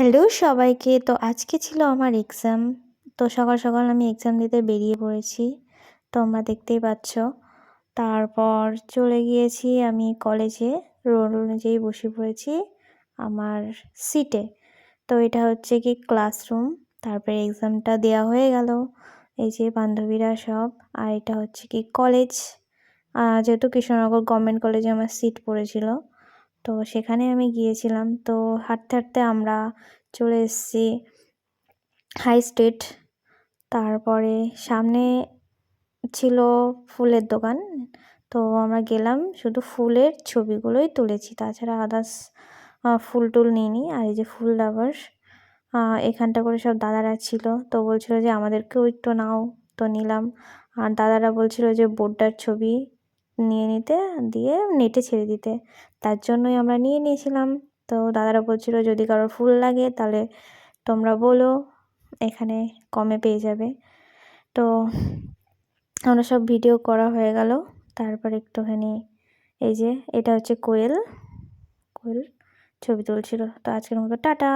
Hello সবাইকে। তো আজকে ছিল আমার এক্সাম। তো সকাল সকাল আমি এক্সাম দিতে বেরিয়ে পড়েছি। তোমরা দেখতেই পাচ্ছ। তারপর চলে গিয়েছি আমি কলেজে। রোল অনুযায়ী বসে পড়েছি আমার সিটে তো এটা হচ্ছে কি ক্লাসরুম তারপরে এক্সামটা দেওয়া হয়ে গেল। এই যে বান্ধবীরা সব। আর এটা হচ্ছে কি কলেজ যেহেতু কৃষ্ণনগর গভর্নমেন্ট কলেজে আমার সিট পড়েছিল। তো সেখানে আমি গিয়েছিলাম। তো হাঁটতে হাঁটতে আমরা চলে এসেছি হাই স্ট্রিট তারপরে সামনে ছিল ফুলের দোকান। তো আমরা গেলাম, শুধু ফুলের ছবিগুলোই তুলেছি। তাছাড়া আদার্স ফুল টুল নিইনি। আর এই যে ফুল লাভার এখানটা করে সব দাদারা ছিল। তো বলছিল যে, আমাদেরকেও একটু নাও। তো নিলাম। আর দাদারা বলছিল যে বোর্ডটার ছবি। নিয়ে নিতে, দিয়ে নেটে ছেড়ে দিতে। তার জন্যই আমরা নিয়ে নিয়েছিলাম। তো দাদারা বলছিল, যদি কারোর ফুল লাগে, তাহলে তোমরা বলো, এখানে কমে পেয়ে যাবে। তো আমরা সব ভিডিও করা হয়ে গেল। তারপর একটুখানি এই যে, এটা হচ্ছে কোয়েল। কোয়েল ছবি তুলছিল। তো আজকের মতো টাটা!